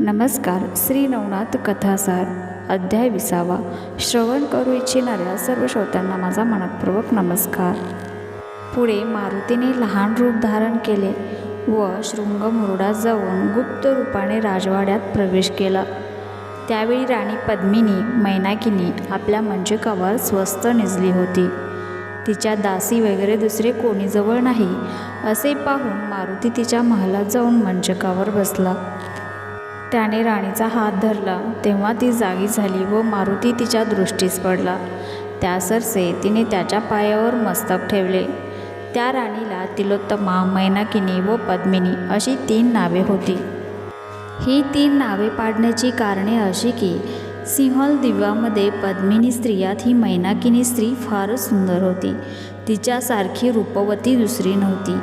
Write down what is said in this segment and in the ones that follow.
नमस्कार श्री नवनाथ कथासार अध्याय विसावा. श्रवण करू इच्छिणाऱ्या सर्व श्रोत्यांना माझा मनपूर्वक नमस्कार. पुढे मारुतीने लहान रूप धारण केले व शृंगमुरडात जाऊन गुप्त रूपाने राजवाड्यात प्रवेश केला. त्यावेळी राणी पद्मिनी मैनाकिनी आपल्या मंचकावर स्वस्त निजली होती. तिच्या दासी वगैरे दुसरे कोणी जवळ नाही असे पाहून मारुती तिच्या महालात जाऊन मंचकावर बसला. त्याने राणीचा हात धरला. तेव्हा ती जागी झाली व मारुती तिच्या दृष्टीस पडला. त्यासरसे तिने त्याच्या पायावर मस्तक ठेवले. त्या राणीला तिलोत्तमा मैनाकिनी व पद्मिनी अशी तीन नावे होती. ही तीन नावे पाडण्याची कारणे अशी की सिंहल दिव्यामध्ये पद्मिनी स्त्रियात ही मैनाकिनी स्त्री फारच सुंदर होती. तिच्यासारखी रूपवती दुसरी नव्हती.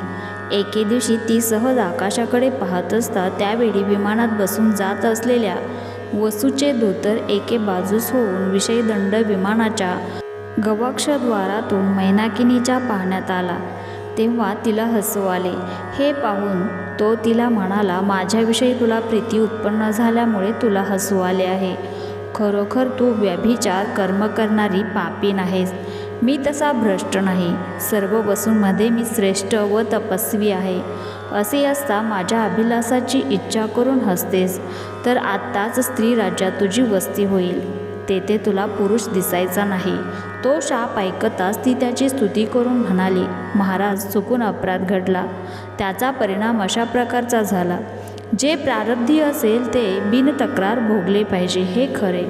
एके दिवशी ती सहज आकाशाकडे पाहत असता त्यावेळी विमानात बसून जात असलेल्या वसूचे धोतर एके बाजूस होऊन विषयदंड विमानाच्या गवाक्षद्वारातून मैनाकिनीच्या पाहण्यात आला. तेव्हा तिला हसू आले. हे पाहून तो तिला म्हणाला माझ्याविषयी तुला प्रीती उत्पन्न झाल्यामुळे तुला हसू आले आहे. खरोखर तू व्यभिचार कर्म करणारी पापी नाहीस. मी तसा भ्रष्ट नाही. सर्व वसूंमध्ये मी श्रेष्ठ व तपस्वी आहे. असे असता माझ्या अभिलाषाची इच्छा करून हसतेस. तर आत्ताच स्त्री राज्यात तुझी वस्ती होईल. तेथे तुला पुरुष दिसायचा नाही. तो शाप ऐकताच ती त्याची स्तुती करून म्हणाली महाराज चुकून अपराध घडला. त्याचा परिणाम अशा प्रकारचा झाला. जे प्रारब्धी असेल ते बिनतक्रार भोगले पाहिजे हे खरे.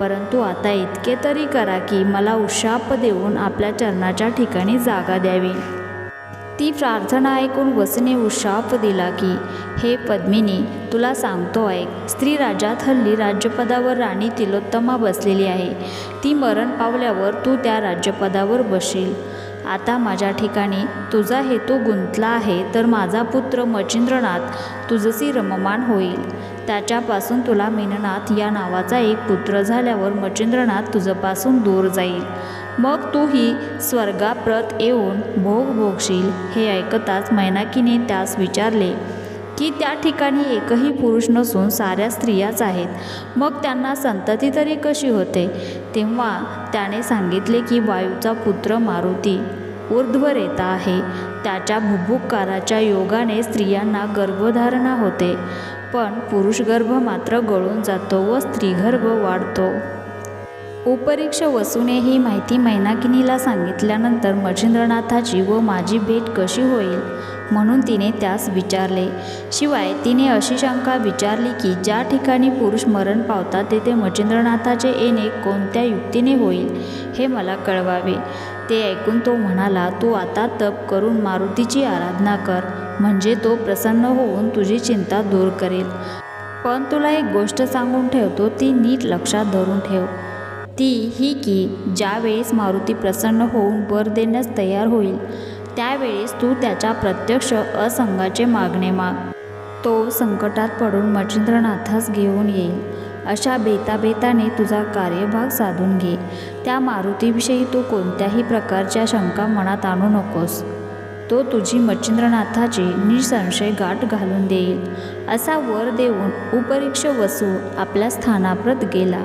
परंतु आता इतके तरी करा की मला उशाप देऊन आपल्या चरणाच्या ठिकाणी जागा द्यावी. ती प्रार्थना ऐकून वसने उशाप दिला की हे पद्मिनी तुला सांगतो ऐक. स्त्री राज्यात हल्ली राज्यपदावर राणी तिलोत्तमा बसलेली आहे. ती मरण पावल्यावर तू त्या राज्यपदावर बसशील आता माझ्या ठिकाणी तुझा हेतू गुंतला आहे तर माझा पुत्र मचिंद्रनाथ तुझसी रममान होईल. त्याच्यापासून तुला मीननाथ या नावाचा एक पुत्र झाल्यावर मचिंद्रनाथ तुझंपासून दूर जाईल. मग तू ही स्वर्गाप्रत येऊन भोग भोगशील हे ऐकताच मैनाकीने त्यास विचारले की त्या ठिकाणी एकही पुरुष नसून साऱ्या स्त्रियाच आहेत. मग त्यांना संतती तरी कशी होते? तेव्हा त्याने सांगितले की वायूचा पुत्र मारुती ऊर्ध्वरेता आहे. त्याच्या भुभुकाराच्या योगाने स्त्रियांना गर्भधारणा होते. पण पुरुषगर्भ मात्र गळून जातो व स्त्रीगर्भ वाढतो. उपरीक्ष वसूने ही माहिती मैनाकिनीला सांगितल्यानंतर मच्छिंद्रनाथाची व माझी भेट कशी होईल? म्हणून तिने त्यास विचारले. शिवाय तिने अशी शंका विचारली की ज्या ठिकाणी पुरुष मरण पावतात तेथे मच्छिंद्रनाथाचे येणे कोणत्या युक्तीने होईल हे मला कळवावे. ते ऐकून तो म्हणाला तू आता तप करून मारुतीची आराधना कर म्हणजे तो प्रसन्न होऊन तुझी चिंता दूर करेल. पण तुला एक गोष्ट सांगून ठेवतो ती नीट लक्षात धरून ठेव. ती ही की ज्यावेळेस मारुती प्रसन्न होऊन वर देण्यास तयार होईल त्यावेळेस तू त्याच्या प्रत्यक्ष असंगाचे मागणे माग. तो संकटात पडून मच्छिंद्रनाथास घेऊन येईल. अशा बेताबेताने तुझा कार्यभाग साधून घे. त्या मारुतीविषयी तू कोणत्याही प्रकारच्या शंका मनात आणू नकोस. तो तुझी मच्छिंद्रनाथाची निसंशय गाठ घालून देईल. असा वर देऊन उपरीक्ष वसू आपल्या स्थानाप्रत गेला.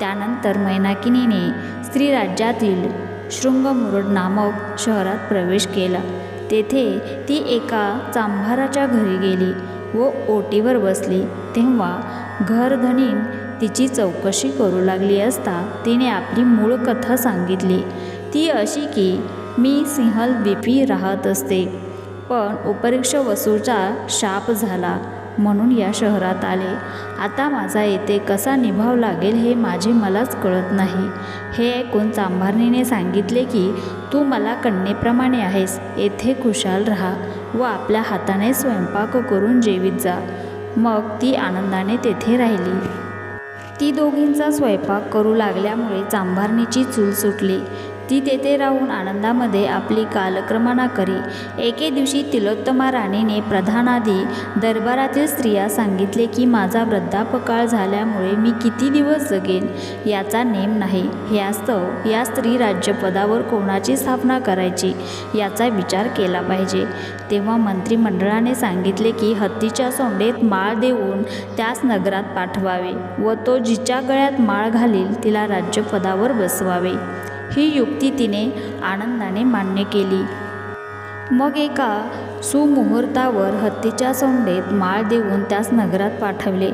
त्यानंतर मैनाकिनीने स्त्रीराज्यातील शृंगमुरड नामक शहरात प्रवेश केला. तेथे ती एका चांभाराच्या घरी गेली व ओटीवर बसली. तेव्हा घरधनीन तिची चौकशी करू लागली असता तिने आपली मूळ कथा सांगितली. ती अशी की मी सिंहल बीपी राहत असते. पण उपरीक्ष वसूचा शाप झाला. म्हणून या शहरात आले. आता माझा येथे कसा निभाव लागेल हे माझे मलाच कळत नाही. हे ऐकून चांभारणीने सांगितले की तू मला कन्येप्रमाणे आहेस. येथे खुशाल राहा व आपल्या हाताने स्वयंपाक करून जेवीत जा मग ती आनंदाने तेथे राहिली. ती दोघींचा स्वयंपाक करू लागल्यामुळे चांभारणीची चूल सुटली. ती तेथे राहून आनंदामध्ये आपली कालक्रमणा करी. एके दिवशी तिलोत्तमा राणीने प्रधानादी दरबारातील स्त्रिया सांगितले की माझा वृद्धापकाळ झाल्यामुळे मी किती दिवस जगेन? याचा नेम नाही. ह्यास्तव या स्त्री राज्यपदावर कोणाची स्थापना करायची? याचा विचार केला पाहिजे. तेव्हा मंत्रिमंडळाने सांगितले की हत्तीच्या सोंडेत माळ देऊन त्यास नगरात पाठवावे व तो जिच्या गळ्यात माळ घालील तिला राज्यपदावर बसवावे. ही युक्ती तिने आनंदाने मान्य केली. मग एका सुमुहूर्तावर हत्तीच्या सोंडेत माळ देऊन त्यास नगरात पाठवले.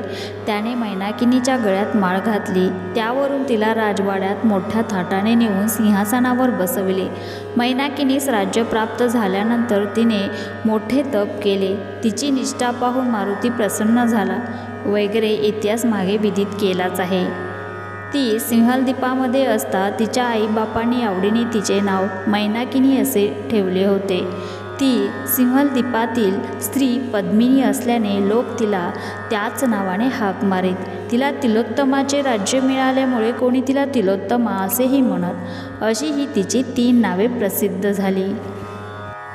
त्याने मैनाकिनीच्या गळ्यात माळ घातली. त्यावरून तिला राजवाड्यात मोठ्या थाटाने नेऊन सिंहासनावर बसविले. मैनाकिनीस राज्य प्राप्त झाल्यानंतर तिने मोठे तप केले. तिची निष्ठा पाहून मारुती प्रसन्न झाला. वगैरे इतिहास मागे विदित केलाच आहे. ती सिंहलदीपामध्ये असता तिच्या आईबापांनी आवडीने तिचे नाव मैनाकिनी असे ठेवले होते. ती सिंहलदीपातील स्त्री पद्मिनी असल्याने लोक तिला त्याच नावाने हाक मारीत. तिला तिलोत्तमाचे राज्य मिळाल्यामुळे कोणी तिला तिलोत्तमा असेही म्हणत. अशी ही तिची तीन नावे प्रसिद्ध झाली.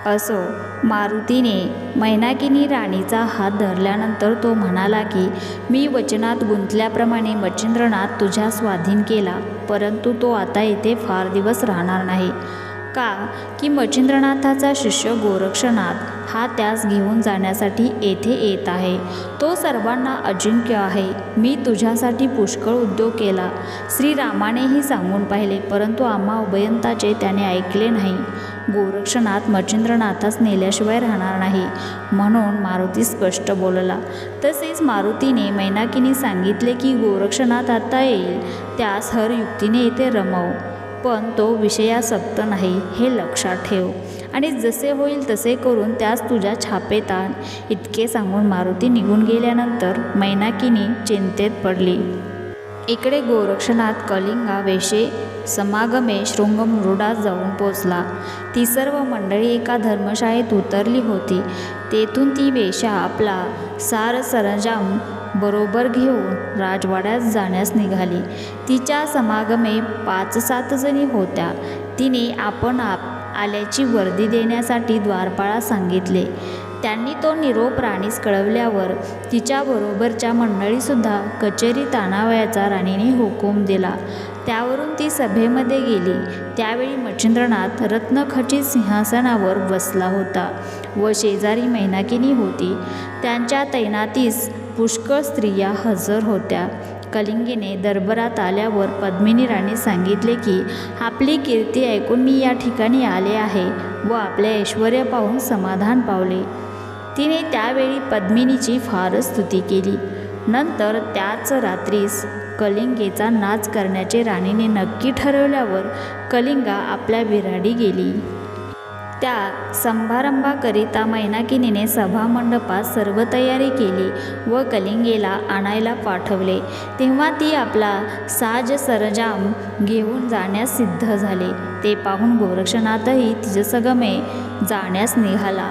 असो मारुतीने मैनाकिनी राणीचा हात धरल्यानंतर तो म्हणाला की मी वचनात गुंतल्याप्रमाणे मच्छिंद्रनाथ तुझ्या स्वाधीन केला परंतु तो आता येथे फार दिवस राहणार नाही. का की मच्छिंद्रनाथाचा शिष्य गोरक्षनाथ हा त्यास घेऊन जाण्यासाठी येथे येत आहे? तो सर्वांना अजिंक्य आहे. मी तुझ्यासाठी पुष्कळ उद्योग केला. श्रीरामानेही सांगून पाहिले परंतु आम्हा उभयंताचे त्याने ऐकले नाही. गोरक्षनाथ मच्छिंद्रनाथास नेल्याशिवाय राहणार नाही. म्हणून मारुती स्पष्ट बोलला. तसेच मारुतीने मैनाकीने सांगितले की गोरक्षनाथ आता येईल. त्यास हर युक्तीने येथे रमव. पण तो विषयासक्त नाही हे लक्षात ठेव. आणि जसे होईल तसे करून त्यास तुझ्या छापेत आण. इतके सांगून मारुती निघून गेल्यानंतर मैनाकीने चिंतेत पडली. इकडे गोरक्षनाथ कलिंगा वेशे समागमे शृंगमुरुडात जाऊन पोचला. ती सर्व मंडळी एका धर्मशाळेत उतरली होती. तेथून ती वेशा आपला सार सरंजाम बरोबर घेऊन राजवाड्यात जाण्यास निघाली. तिच्या समागमे पाच सात जणी होत्या. तिने आपण आप आल्याची वर्दी देण्यासाठी द्वारपाळा सांगितले. त्यांनी तो निरोप राणीस कळवल्यावर तिच्याबरोबरच्या मंडळीसुद्धा कचेरी तानावयाचा राणीने हुकूम दिला. त्यावरून ती सभेमध्ये गेली. त्यावेळी मच्छिंद्रनाथ रत्नखचित सिंहासनावर बसला होता व शेजारी मैनाकिनी होती. त्यांच्या तैनातीस पुष्कळ स्त्रिया हजर होत्या. कलिंगीने दरबारात आल्यावर पद्मिनी राणी सांगितले की आपली कीर्ती ऐकून मी या ठिकाणी आले आहे व आपले ऐश्वर पाहून समाधान पावले. तिने त्यावेळी पद्मिनीची फारच स्तुती केली. नंतर त्याच रात्रीस कलिंगेचा नाच करण्याचे राणीने नक्की ठरवल्यावर कलिंगा आपल्या विराडी गेली. त्या समारंभाकरिता मैनाकिनीने सभामंडपात सर्व तयारी केली व कलिंगेला आणायला पाठवले. तेव्हा ती आपला साज सरंजाम घेऊन जाण्यास सिद्ध झाले. ते पाहून गोरक्षनाथही तिजसगमे जाण्यास निघाला.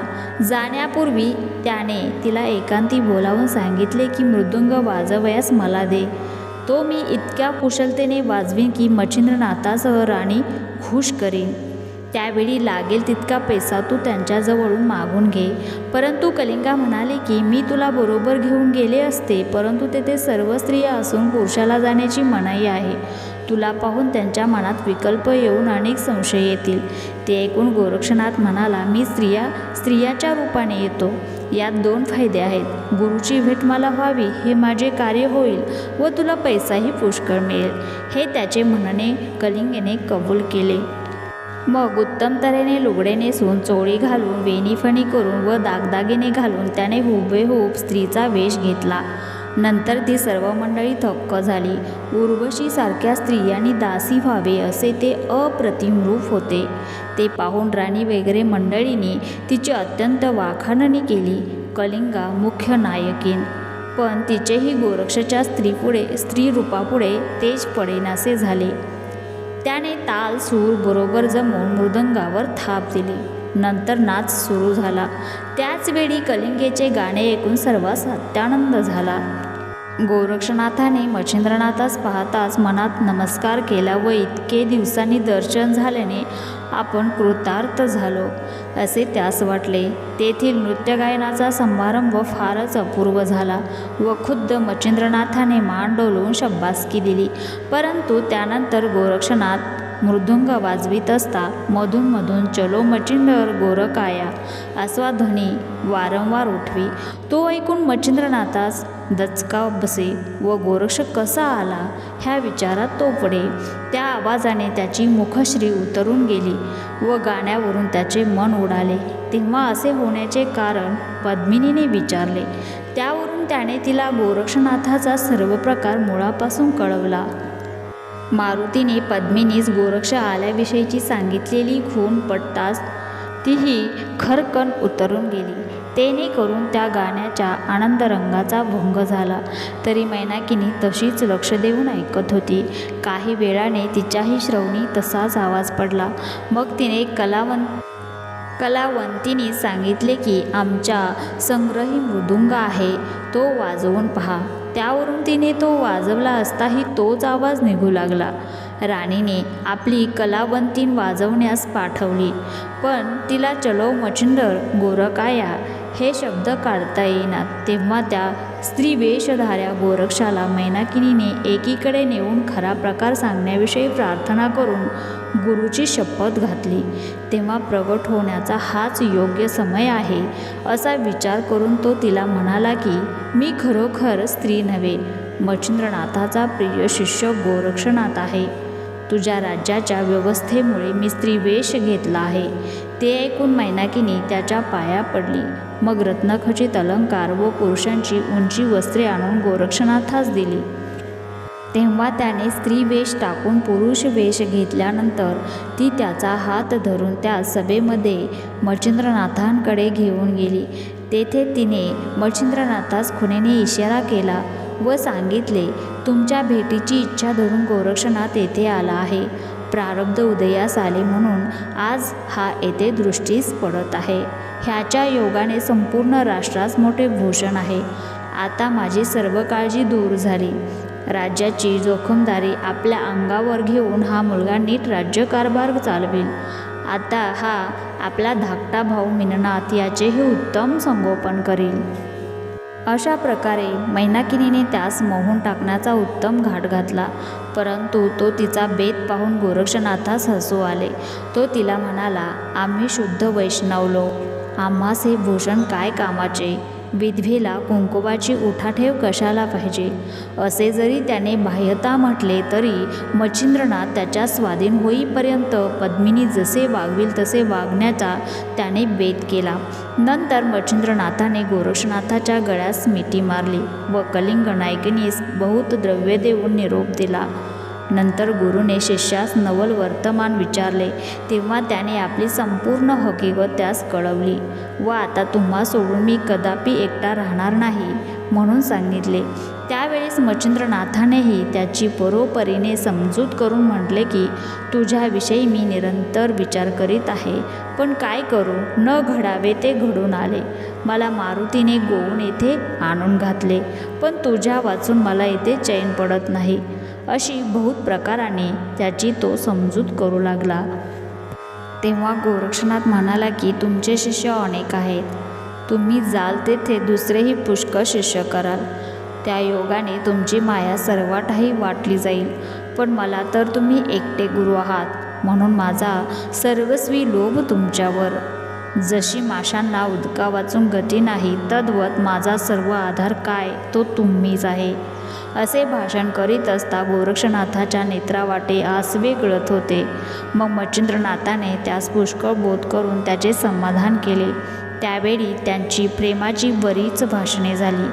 जाण्यापूर्वी त्याने तिला एकांती बोलावून सांगितले की मृदुंग वाजवयास मला दे. तो मी इतक्या कुशलतेने वाजवीन की मच्छिंद्रनाथासह राणी खुश करीन. त्यावेळी लागेल तितका पैसा तू त्यांच्याजवळून मागून घे. परंतु कलिंगा म्हणाले की मी तुला बरोबर घेऊन गेले असते परंतु तेथे सर्व स्त्रिया असून पुरुषाला जाण्याची मनाई आहे. तुला पाहून त्यांच्या मनात विकल्प येऊन अनेक संशय येतील. ते ऐकून गोरक्षनाथ म्हणाला मी स्त्रिया स्त्रियाच्या रूपाने येतो. यात दोन फायदे आहेत. गुरुची भेट मला व्हावी हे माझे कार्य होईल व तुला पैसाही पुष्कळ मिळेल. हे त्याचे म्हणणे कलिंगेने कबूल केले. मग उत्तम तऱ्हेने लुगडे नेसून चोळी घालून वेणीफणी करून व दागदागिने घालून त्याने हुबेहूब स्त्रीचा वेश घेतला. नंतर ती सर्व मंडळी थक्क झाली. उर्वशीसारख्या स्त्रियांनी दासी व्हावे असे ते अप्रतिम रूप होते. ते पाहून राणी वगैरे मंडळींनी तिची अत्यंत वाखाणणी केली. कलिंगा मुख्य नायकीन. पण तिचेही गोरक्षच्या स्त्रीपुढे स्त्री रूपापुढे तेज पडेनासे झाले. त्याने ताल सूर बरोबर जमून मृदंगावर थाप दिली. नंतर नाच सुरू झाला. त्याचवेळी कलिंगेचे गाणे ऐकून सर्वांस अत्यानंद झाला. गोरक्षनाथाने मच्छिंद्रनाथास पाहताच मनात नमस्कार केला व इतके दिवसांनी दर्शन झाल्याने आपण कृतार्थ झालो असे त्यास वाटले. तेथील नृत्यगायनाचा समारंभ फारच अपूर्व झाला व खुद्द मच्छिंद्रनाथाने मान डोलवून शब्बासकी दिली. परंतु त्यानंतर गोरक्षनाथ मृदुंग वाजवीत असता मधून मधून चलो मचिंदर गोरकाया असा ध्वनी वारंवार उठवी. तो ऐकून मच्छिंद्रनाथास दचका बसे व गोरक्ष कसा आला ह्या विचारात तो पडे त्या आवाजाने त्याची मुखश्री उतरून गेली व गाण्यावरून त्याचे मन उडाले. तेव्हा असे होण्याचे कारण पद्मिनीने विचारले. त्यावरून त्याने तिला गोरक्षनाथाचा सर्व प्रकार मुळापासून कळवला. मारुतीने पद्मिनीस गोरक्ष आल्याविषयीची सांगितलेली खून पडताच तीही खरकन उतरून गेली. तेने करून त्या गाण्याच्या आनंदरंगाचा भंग झाला. तरी मैनाकिनी तशीच लक्ष देऊन ऐकत होती. काही वेळाने तिच्याही श्रवणी तसाच आवाज पडला. मग तिने कलावंत कलावंतीने सांगितले की आमच्या संग्रही मृदुंग आहे. तो वाजवून पहा. त्यावरून तिने तो वाजवला असताही तोच आवाज निघू लागला. राणीने आपली कलावंतीन वाजवण्यास पाठवली. पण तिला चलो मचिंदर गोरकाया हे शब्द काढता येईनात तेव्हा त्या स्त्री वेशधाऱ्या गोरक्षाला मैनाकिनीने एकीकडे नेऊन खरा प्रकार सांगण्याविषयी प्रार्थना करून गुरुची शपथ घातली. तेव्हा प्रगट होण्याचा हाच योग्य समय आहे असा विचार करून तो तिला म्हणाला की मी खरोखर स्त्री नव्हे मच्छिंद्रनाथाचा प्रिय शिष्य गोरक्षनाथ आहे. तुझ्या राज्याच्या व्यवस्थेमुळे मी स्त्री वेश घेतला आहे. ते ऐकून मैनाकिनी त्याच्या पाया पडली. मग रत्नखचित अलंकार व पुरुषांची उंची वस्त्रे आणून गोरक्षनाथास दिली. तेव्हा त्याने स्त्री वेश टाकून पुरुष वेश घेतल्यानंतर ती त्याचा हात धरून त्या सभेमध्ये मच्छिंद्रनाथांकडे घेऊन गेली. तेथे तिने मच्छिंद्रनाथास खुनेने इशारा केला व सांगितले तुमच्या भेटीची इच्छा धरून गोरक्षनाथ येथे आला आहे. प्रारब्ध उदयास आले म्हणून आज हा येथे दृष्टीस पडत आहे. ह्याच्या योगाने संपूर्ण राष्ट्रास मोठे भूषण आहे. आता माझी सर्व काळजी दूर झाली. राज्याची जोखमदारी आपल्या अंगावर घेऊन हा मुलगा नीट राज्यकारभार चालवेल. आता हा आपला धाकटा भाऊ मिननाथ याचेही उत्तम संगोपन करील. अशा प्रकारे मैनाकिनीने त्यास मोहून टाकण्याचा उत्तम घाट घातला. परंतु तो तिचा बेत पाहून गोरक्षनाथास हसू आले. तो तिला म्हणाला आम्ही शुद्ध वैष्णवलो आम्हास हे भूषण काय कामाचे? विधवेला कुंकुवाची उठाठेव कशाला पाहिजे? असे जरी त्याने बाह्यता म्हटले तरी मच्छिंद्रनाथ त्याच्या स्वाधीन होईपर्यंत पद्मिनी जसे वागविल तसे वागण्याचा त्याने बेत केला. नंतर मच्छिंद्रनाथाने गोरक्षनाथाच्या गळ्यास मिठी मारली व कलिंग नायकिनीस बहुत द्रव्य देऊन निरोप दिला. नंतर गुरुने शिष्यास नवल वर्तमान विचारले. तेव्हा त्याने आपली संपूर्ण हकीकत त्यास कळवली. व आता तुम्हा सोडून मी कदापि एकटा राहणार नाही म्हणून सांगितले. त्यावेळेस मच्छिंद्रनाथानेही त्याची परोपरीने समजूत करून म्हटले की तुझ्याविषयी मी निरंतर विचार करीत आहे पण काय करू? न घडावे ते घडून आले. मला मारुतीने गोवून येथे आणून घातले पण तुझ्या वाचून मला येथे चैन पडत नाही. अशी बहुत प्रकाराने त्याची तो समजूत करू लागला. तेव्हा गोरक्षनाथ म्हणाला की तुमचे शिष्य अनेक आहेत. तुम्ही जाल तेथे दुसरेही पुष्कळ शिष्य कराल. त्या योगाने तुमची माया सर्वातही वाटली जाईल. पण मला तर तुम्ही एकटे गुरु आहात. म्हणून माझा सर्वस्वी लोभ तुमच्यावर. जशी माशांना उदका वाचून गती नाही तद्वत माझा सर्व आधार काय तो तुम्हीच आहे. असे भाषण करीत असता गोरक्षनाथाच्या नेत्रावाटे आसवे गळत होते. मग मच्छिंद्रनाथाने त्यास पुष्कळ बोध करून त्याचे समाधान केले. त्यावेळी त्यांची प्रेमाची बरीच भाषणे झाली.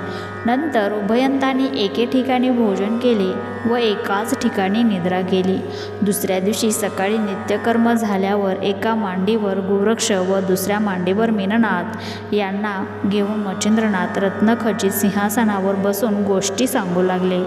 नंतर उभयंतांनी एके ठिकाणी भोजन केले व एकाच ठिकाणी निद्रा केली. दुसऱ्या दिवशी सकाळी नित्यकर्म झाल्यावर एका मांडीवर गोरक्ष व दुसऱ्या मांडीवर मीननाथ यांना घेऊन मच्छिंद्रनाथ रत्नखचित सिंहासनावर बसून गोष्टी सांगू लागले.